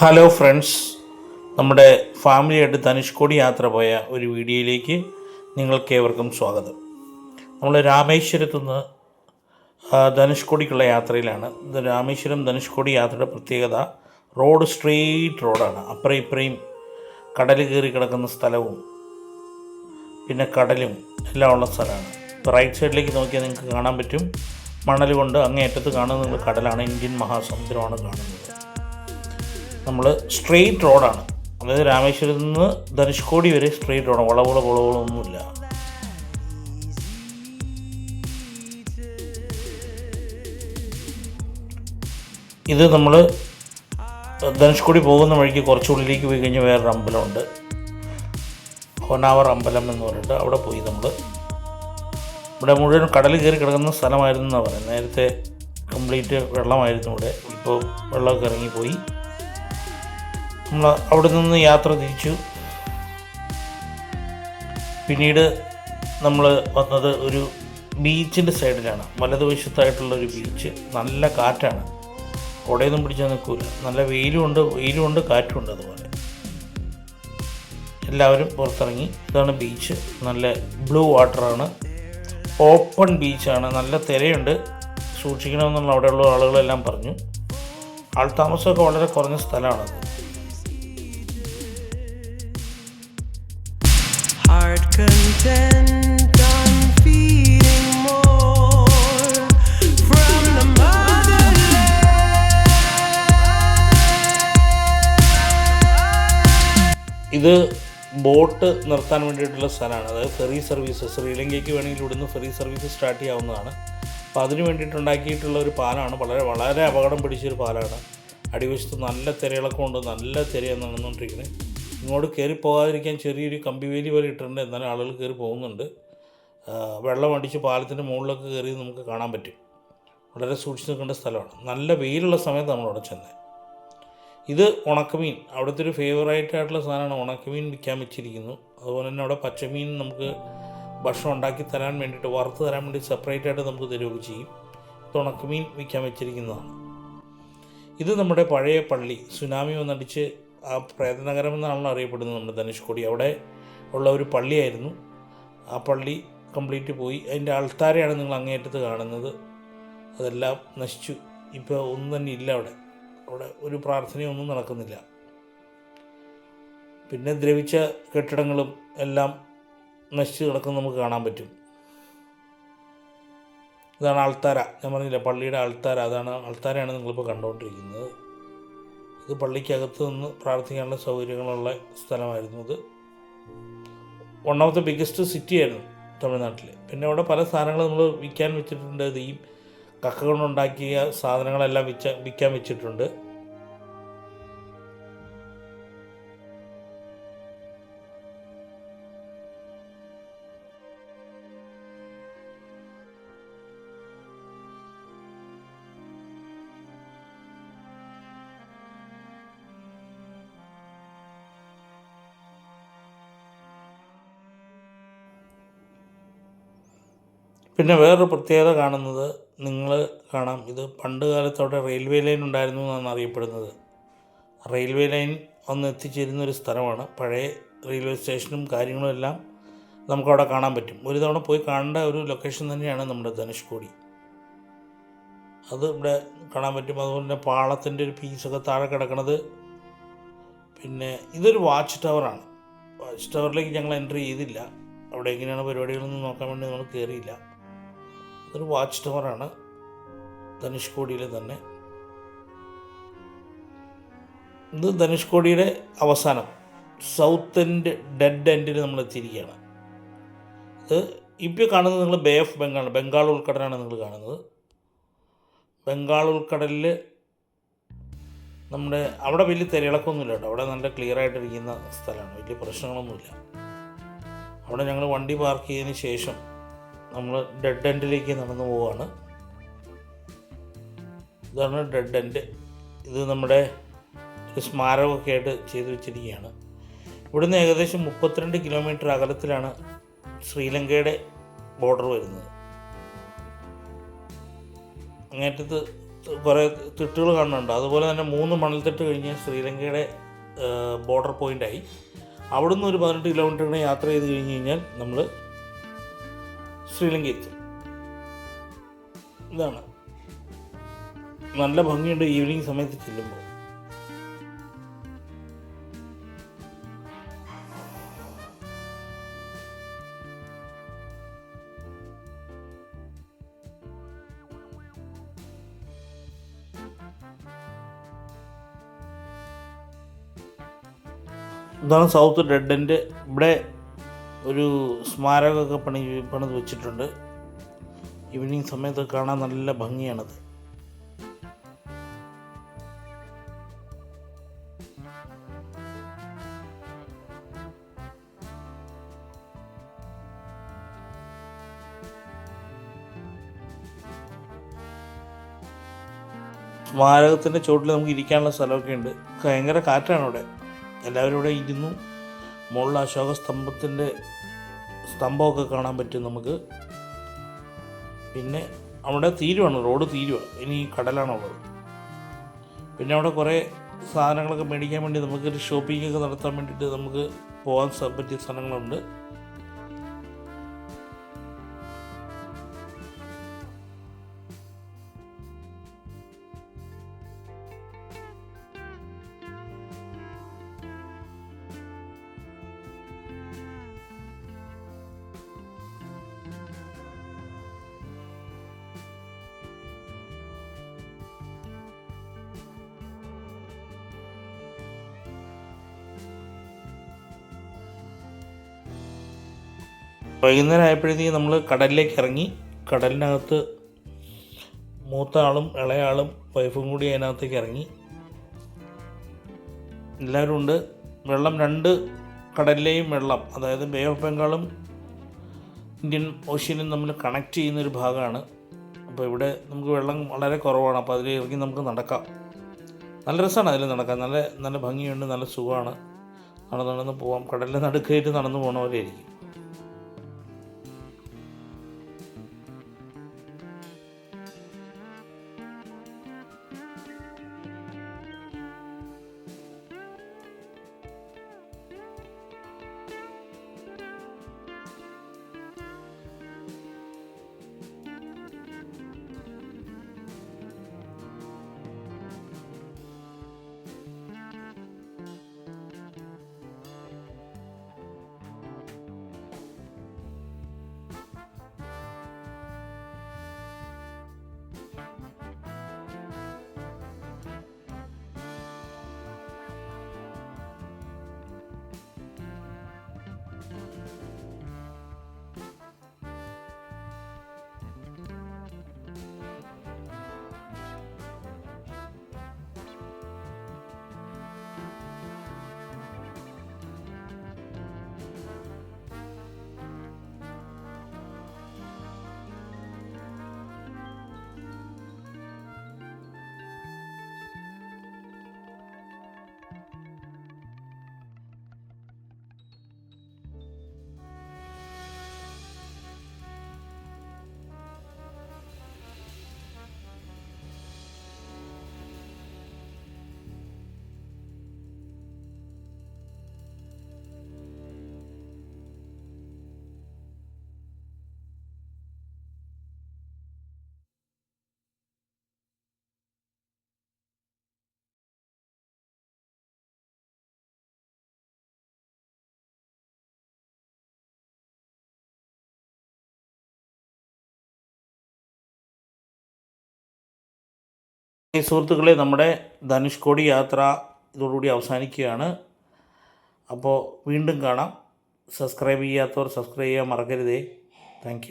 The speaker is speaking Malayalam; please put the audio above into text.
ഹലോ ഫ്രണ്ട്സ് നമ്മുടെ ഫാമിലിയായിട്ട് ധനുഷ്കോടി യാത്ര പോയ ഒരു വീഡിയോയിലേക്ക് നിങ്ങൾക്കേവർക്കും സ്വാഗതം. നമ്മൾ രാമേശ്വരത്തു നിന്ന് ധനുഷ്കോടിക്കുള്ള യാത്രയിലാണ്. രാമേശ്വരം ധനുഷ്കോടി യാത്രയുടെ പ്രത്യേകത റോഡ് സ്ട്രെയിറ്റ് റോഡാണ്. അപ്പുറം ഇപ്പുറയും കടൽ കയറി കിടക്കുന്ന സ്ഥലവും പിന്നെ കടലും എല്ലാം ഉള്ള സ്ഥലമാണ്. ഇപ്പോൾ റൈറ്റ് സൈഡിലേക്ക് നോക്കിയാൽ നിങ്ങൾക്ക് കാണാൻ പറ്റും. മണൽ കൊണ്ട് അങ്ങേയറ്റത്ത് കാണുന്നത് കടലാണ്. ഇന്ത്യൻ മഹാസമുദ്രമാണ് കാണുന്നത്. നമ്മൾ സ്ട്രെയിറ്റ് റോഡാണ് അതായത് രാമേശ്വരത്ത് നിന്ന് ധനുഷ്കോടി വരെ സ്ട്രെയിറ്റ് റോഡാണ് വളവുകളോ കുളവുകളോ ഒന്നുമില്ല. ഇത് നമ്മൾ ധനുഷ്കോടി പോകുന്ന വഴിക്ക് കുറച്ചുള്ളിലേക്ക് പോയി കഴിഞ്ഞാൽ വേറൊരു അമ്പലമുണ്ട്. ഹൊനാവർ അമ്പലം എന്ന് പറഞ്ഞിട്ട് അവിടെ പോയി നമ്മൾ ഇവിടെ മുഴുവൻ കടൽ കയറി കിടക്കുന്ന സ്ഥലമായിരുന്നു എന്നാണ് പറയുന്നത് നേരത്തെ കംപ്ലീറ്റ് വെള്ളമായിരുന്നു ഇവിടെ. ഇപ്പോൾ വെള്ളമൊക്കെ ഇറങ്ങിപ്പോയി. നമ്മൾ അവിടെ നിന്ന് യാത്ര തിരിച്ചു. പിന്നീട് നമ്മൾ വന്നത് ഒരു ബീച്ചിന്റെ സൈഡിലാണ്. വലതുവശത്തായിട്ടുള്ള ഒരു ബീച്ച്. നല്ല കാറ്റാണ്. കുടയൊന്നും പിടിച്ചാൽ നിൽക്കില്ല നല്ല വെയിലുമുണ്ട് വെയിലുമുണ്ട് കാറ്റുമുണ്ട് അതുപോലെ. എല്ലാവരും പുറത്തിറങ്ങി. ഇതാണ് ബീച്ച്. നല്ല ബ്ലൂ വാട്ടറാണ്. ഓപ്പൺ ബീച്ചാണ്. നല്ല തിരയുണ്ട്. സൂക്ഷിക്കണമെന്നുള്ള അവിടെയുള്ള ആളുകളെല്ലാം പറഞ്ഞു. ആൾ താമസമൊക്കെ വളരെ കുറഞ്ഞ സ്ഥലമാണത്. ഇത് ബോട്ട് നിർത്താൻ വേണ്ടിയിട്ടുള്ള സ്ഥലമാണ്. അതായത് ഫെറി സർവീസ് ശ്രീലങ്കയ്ക്ക് വേണമെങ്കിൽ ഇവിടുന്ന് ഫെറി സർവീസ് സ്റ്റാർട്ട് ചെയ്യാവുന്നതാണ്. അപ്പോൾ അതിന് വേണ്ടിയിട്ടുണ്ടാക്കിയിട്ടുള്ള ഒരു പാലമാണ് വളരെ വളരെ അപകടം പിടിച്ചൊരു പാലമാണ് അടിവശത്ത് നല്ല തിരയിളക്കം ഉണ്ട്. നല്ല തിരയാണ് നടന്നുകൊണ്ടിരിക്കുന്നത്. ഇങ്ങോട്ട് കയറി പോകാതിരിക്കാൻ ചെറിയൊരു കമ്പിവേലി പോലെ ഇട്ടിട്ടുണ്ട്. എന്നാലും ആളുകൾ കയറി പോകുന്നുണ്ട്. വെള്ളം അടിച്ച് പാലത്തിന്റെ മുകളിലൊക്കെ കയറി നമുക്ക് കാണാൻ പറ്റും. വളരെ സൂക്ഷിച്ച് നിൽക്കേണ്ട സ്ഥലമാണ്. നല്ല വെയിലുള്ള സമയത്ത് നമ്മൾ അവിടെ ചെന്നത് ഇത് ഉണക്കമീൻ. അവിടുത്തെ ഒരു ഫേവറേറ്റ് ആയിട്ടുള്ള സാധനമാണ് ഉണക്കമീൻ വിൽക്കാൻ വെച്ചിരിക്കുന്നു. അതുപോലെ തന്നെ അവിടെ പച്ചമീൻ നമുക്ക് ഭക്ഷണം ഉണ്ടാക്കി തരാൻ വേണ്ടിയിട്ട് വറുത്ത് തരാൻ വേണ്ടി സെപ്പറേറ്റ് ആയിട്ട് നമുക്ക് തരുകയൊക്കെ ചെയ്യും. ഇത് ഉണക്കമീൻ വിൽക്കാൻ വെച്ചിരിക്കുന്നതാണ്. ഇത് നമ്മുടെ പഴയ പള്ളി. സുനാമി വന്നടിച്ച് ആ പ്രേതനഗരം എന്നാണല്ലോ അറിയപ്പെടുന്നത് നമ്മുടെ ധനുഷ്കോടി അവിടെ ഉള്ള ഒരു പള്ളിയായിരുന്നു. ആ പള്ളി കംപ്ലീറ്റ് പോയി. അതിന്റെ ആൾത്താരെയാണ് നിങ്ങൾ അങ്ങേയറ്റത്ത് കാണുന്നത്. അതെല്ലാം നശിച്ചു. ഇപ്പോൾ ഒന്നും തന്നെ ഇല്ല അവിടെ. അവിടെ ഒരു പ്രാർത്ഥനയൊന്നും നടക്കുന്നില്ല. പിന്നെ ദ്രവിച്ച കെട്ടിടങ്ങളും എല്ലാം നശിച്ചു കിടക്കുന്ന നമുക്ക് കാണാൻ പറ്റും. ഇതാണ് ആൾത്താര. ഞാൻ പറഞ്ഞില്ല പള്ളിയുടെ ആൾത്താര. അതാണ് ആൾത്താരയാണ് നിങ്ങളിപ്പോൾ കണ്ടുകൊണ്ടിരിക്കുന്നത്. ഇത് പള്ളിക്കകത്ത് നിന്ന് പ്രാർത്ഥിക്കാനുള്ള സൗകര്യങ്ങളുള്ള സ്ഥലമായിരുന്നു ഇത്. One of the biggest city ആയിരുന്നു തമിഴ്നാട്ടിൽ പിന്നെ അവിടെ പല സാധനങ്ങൾ നമ്മൾ വിൽക്കാൻ വെച്ചിട്ടുണ്ട്. ഈ കക്ക കൊണ്ടുണ്ടാക്കിയ സാധനങ്ങളെല്ലാം വിൽക്കാൻ വെച്ചിട്ടുണ്ട്. പിന്നെ വേറൊരു പ്രത്യേകത കാണുന്നത് നിങ്ങൾ കാണാം. ഇത് പണ്ട് കാലത്തോടെ റെയിൽവേ ലൈൻ ഉണ്ടായിരുന്നു എന്നാണ് അറിയപ്പെടുന്നത്. റെയിൽവേ ലൈൻ ഒന്ന് എത്തിച്ചേരുന്ന ഒരു സ്ഥലമാണ്. പഴയ റെയിൽവേ സ്റ്റേഷനും കാര്യങ്ങളും എല്ലാം നമുക്കവിടെ കാണാൻ പറ്റും. ഒരു തവണ പോയി കാണേണ്ട ഒരു ലൊക്കേഷൻ തന്നെയാണ് നമ്മുടെ ധനുഷ്കോടി. അത് ഇവിടെ കാണാൻ പറ്റും. അതുപോലെ തന്നെ പാളത്തിന്റെ ഒരു പീസൊക്കെ താഴെ കിടക്കണത് പിന്നെ ഇതൊരു വാച്ച് ടവറാണ് വാച്ച് ടവറിലേക്ക് ഞങ്ങൾ എൻട്രി ചെയ്തില്ല. അവിടെ എങ്ങനെയാണ് പരിപാടികളൊന്നും നോക്കാൻ വേണ്ടി നമ്മൾ കയറിയില്ല ഒരു വാച്ച് ടവറാണ് ധനുഷ്കോടിയിൽ തന്നെ. ഇത് ധനുഷ്കോടിയുടെ അവസാനം സൗത്ത് എൻഡ് ഡെഡ് എൻഡിൽ നമ്മൾ എത്തിയിരിക്കുകയാണ്. ഇത് ഇപ്പോൾ കാണുന്നത് നിങ്ങൾ ബേ ഓഫ് ബംഗാൾ ബംഗാൾ ഉൾക്കടലാണ് നിങ്ങൾ കാണുന്നത്. ബംഗാൾ ഉൾക്കടലിൽ നമ്മുടെ അവിടെ വലിയ തിരയിളക്കൊന്നുമില്ല കേട്ടോ. അവിടെ നല്ല ക്ലിയർ ആയിട്ടിരിക്കുന്ന സ്ഥലമാണ്. വലിയ പ്രശ്നങ്ങളൊന്നുമില്ല. അവിടെ ഞങ്ങൾ വണ്ടി പാർക്ക് ചെയ്തതിന് ശേഷം നമ്മൾ ഡെഡ് എൻഡിലേക്ക് നടന്നു പോവുകയാണ് ഇതാണ് ഡെഡ് എൻഡ് ഇത് നമ്മുടെ ഒരു സ്മാരകമൊക്കെ ആയിട്ട് ചെയ്തു വെച്ചിരിക്കുകയാണ്. ഇവിടുന്ന് ഏകദേശം മുപ്പത്തിരണ്ട് കിലോമീറ്റർ അകലത്തിലാണ് ശ്രീലങ്കയുടെ ബോർഡർ വരുന്നത്. അങ്ങേറ്റത്ത് കുറേ തിട്ടുകൾ കാണുന്നുണ്ട്. അതുപോലെ തന്നെ മൂന്ന് മണൽത്തിട്ട് കഴിഞ്ഞ് ശ്രീലങ്കയുടെ ബോർഡർ പോയിന്റായി അവിടുന്ന് ഒരു പതിനെട്ട് കിലോമീറ്ററിന് യാത്ര ചെയ്ത് കഴിഞ്ഞ് കഴിഞ്ഞാൽ നമ്മൾ ശ്രീലങ്ക എത്തും ഇതാണ്. നല്ല ഭംഗിയുണ്ട് ഈവനിങ് സമയത്ത് ചെല്ലുമ്പോൾ. ഇതാണ് സൗത്ത് ഡെഡ് ഇവിടെ ഒരു സ്മാരകമൊക്കെ പണി പണിത് വെച്ചിട്ടുണ്ട്. ഈവനിങ് സമയത്ത് കാണാൻ നല്ല ഭംഗിയാണത്. സ്മാരകത്തിന്റെ ചുവട്ടിൽ നമുക്ക് ഇരിക്കാനുള്ള സ്ഥലമൊക്കെ ഉണ്ട്. ഭയങ്കര കാറ്റാണ് അവിടെ. എല്ലാവരും ഇവിടെ ഇരുന്നു മുകളിൽ അശോക സ്തംഭത്തിന്റെ സ്തംഭമൊക്കെ കാണാൻ പറ്റും നമുക്ക്. പിന്നെ അവിടെ തീരുവാണ് റോഡ് തീരുവാണ്. ഇനി കടലാണുള്ളത്. പിന്നെ അവിടെ കുറേ സാധനങ്ങളൊക്കെ മേടിക്കാൻ വേണ്ടി നമുക്കൊരു ഷോപ്പിംഗ് ഒക്കെ നടത്താൻ വേണ്ടിയിട്ട് നമുക്ക് പോകാൻ പറ്റിയ സ്ഥലങ്ങളുണ്ട്. വൈകുന്നേരം ആയപ്പോഴത്തേക്ക് നമ്മൾ കടലിലേക്ക് ഇറങ്ങി കടലിനകത്ത് മൂത്ത ആളും ഇളയാളും വൈഫും കൂടി അതിനകത്തേക്ക് ഇറങ്ങി. എല്ലാവരും ഉണ്ട്. വെള്ളം രണ്ട് കടലിലെയും വെള്ളം അതായത് ബേ ഓഫ് ബംഗാളും ഇന്ത്യൻ ഓഷ്യനും തമ്മിൽ കണക്ട് ചെയ്യുന്നൊരു ഭാഗമാണ്. അപ്പോൾ ഇവിടെ നമുക്ക് വെള്ളം വളരെ കുറവാണ്. അപ്പോൾ അതിൽ ഇറങ്ങി നമുക്ക് നടക്കാം. നല്ല രസമാണ് അതിൽ നടക്കാൻ. നല്ല നല്ല ഭംഗിയുണ്ട്. നല്ല സുഖമാണ്. നടന്ന് നടന്ന് പോവാം. കടലിൽ നടുക്കായിട്ട് നടന്നു പോകണ പോലെ ഈ സുഹൃത്തുക്കളെ നമ്മുടെ ധനുഷ്കോടി യാത്ര ഇതോടുകൂടി അവസാനിക്കുകയാണ്. അപ്പോൾ വീണ്ടും കാണാം. സബ്സ്ക്രൈബ് ചെയ്യാത്തവർ സബ്സ്ക്രൈബ് ചെയ്യാൻ മറക്കരുതേ. താങ്ക്